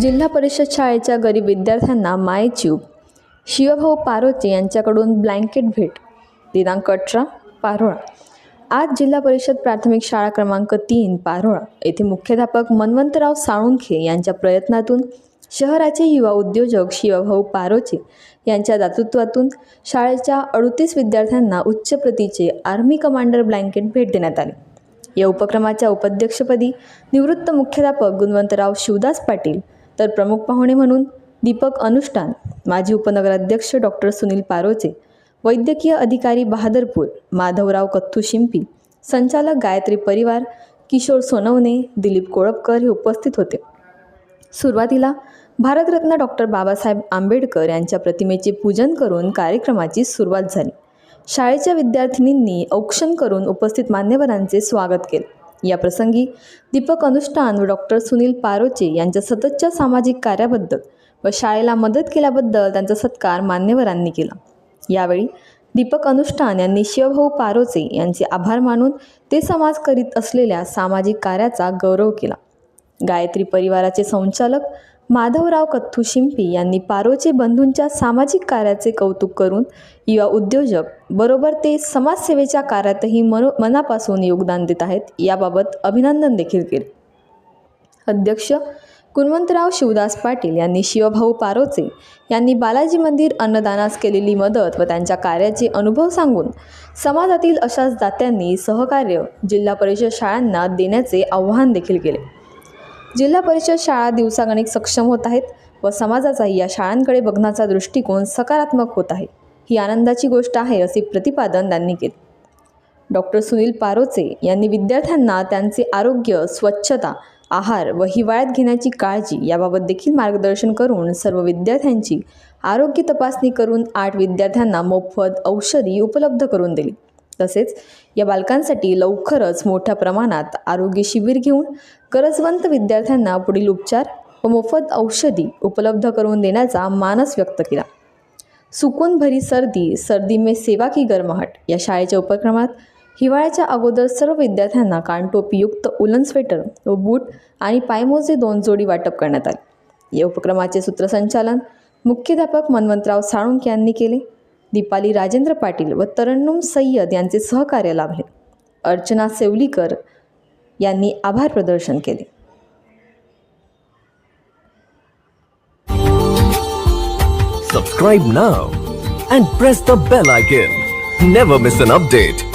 जिल्हा परिषद शाळेच्या गरीब विद्यार्थ्यांना मायच्यूब शिवभाऊ पारोचे यांच्याकडून ब्लँकेट भेट. दिनांक अठरा पारोळा. आज जिल्हा परिषद प्राथमिक शाळा क्रमांक तीन पारोळा. येथे मुख्याध्यापक मनवंतराव साळुंखे यांच्या प्रयत्नातून शहराचे युवा उद्योजक शिवभाऊ पारोचे यांच्या दातृत्वातून शाळेच्या अडतीस विद्यार्थ्यांना उच्च प्रतीचे आर्मी कमांडर ब्लँकेट भेट देण्यात आले. या उपक्रमाच्या उपाध्यक्षपदी निवृत्त मुख्याध्यापक गुणवंतराव शिवदास पाटील तर प्रमुख पाहुणे म्हणून दीपक अनुष्ठान माजी उपनगराध्यक्ष डॉक्टर सुनील पारोचे वैद्यकीय अधिकारी बहादरपूर माधवराव कथ्थू शिंपी संचालक गायत्री परिवार किशोर सोनवणे दिलीप कोळपकर हे उपस्थित होते. सुरुवातीला भारतरत्न डॉक्टर बाबासाहेब आंबेडकर यांच्या प्रतिमेचे पूजन करून कार्यक्रमाची सुरुवात झाली. शाळेच्या विद्यार्थिनींनी औक्षण करून उपस्थित मान्यवरांचे स्वागत केले. या प्रसंगी दीपक अनुष्ठान व डॉक्टर सुनील पारोचे यांच्या सततच्या सामाजिक कार्याबद्दल व शाळेला मदत केल्याबद्दल त्यांचा सत्कार मान्यवरांनी केला. यावेळी दीपक अनुष्ठान यांनी शिवभाऊ पारोचे यांचे आभार मानून ते समाज करीत असलेल्या सामाजिक कार्याचा गौरव केला. गायत्री परिवाराचे संचालक माधवराव कथ्थू शिंपी यांनी पारोचे बंधूंच्या सामाजिक कार्याचे कौतुक करून युवा उद्योजक बरोबर ते समाजसेवेच्या कार्यातही मनो मनापासून योगदान देत आहेत याबाबत अभिनंदन देखील केले. अध्यक्ष गुणवंतराव शिवदास पाटील यांनी शिवभाऊ पारोचे यांनी बालाजी मंदिर अन्नदानास केलेली मदत व त्यांच्या कार्याचे अनुभव सांगून समाजातील अशाच दात्यांनी सहकार्य जिल्हा परिषद शाळांना देण्याचे आव्हान देखील केले. जिल्हा परिषद शाळा दिवसागणिक सक्षम होत आहेत व समाजाचाही या शाळांकडे बघण्याचा दृष्टिकोन सकारात्मक होत आहे. ही आनंदाची गोष्ट आहे असे प्रतिपादन त्यांनी केले. डॉक्टर सुनील पारोचे यांनी विद्यार्थ्यांना त्यांचे आरोग्य स्वच्छता आहार व हिवाळ्यात घेण्याची काळजी याबाबत देखील मार्गदर्शन करून सर्व विद्यार्थ्यांची आरोग्य तपासणी करून आठ विद्यार्थ्यांना मोफत औषधी उपलब्ध करून दिली. तसेच या बालकांसाठी लवकरच मोठ्या प्रमाणात आरोग्य शिबिर घेऊन गरजवंत विद्यार्थ्यांना पुढील उपचार व मोफत औषधी उपलब्ध करून देण्याचा मानस व्यक्त केला. सुकून भरी सर्दी सर्दी में सेवा की गरमाहट या शाळेच्या उपक्रमात हिवाळ्याच्या अगोदर सर्व विद्यार्थ्यांना कानटोपीयुक्त उलन स्वेटर व बूट आणि पायमोजे दोन जोडी वाटप करण्यात आले. या उपक्रमाचे सूत्रसंचालन मुख्याध्यापक मनवंतराव साळुंके यांनी केले. दीपाली राजेंद्र पाटील व तरन्नुम सय्यद यांचे सहकार्य लाभले अर्चना सेवलीकर यांनी आभार प्रदर्शन केले Subscribe now and press the bell icon. Never miss an update.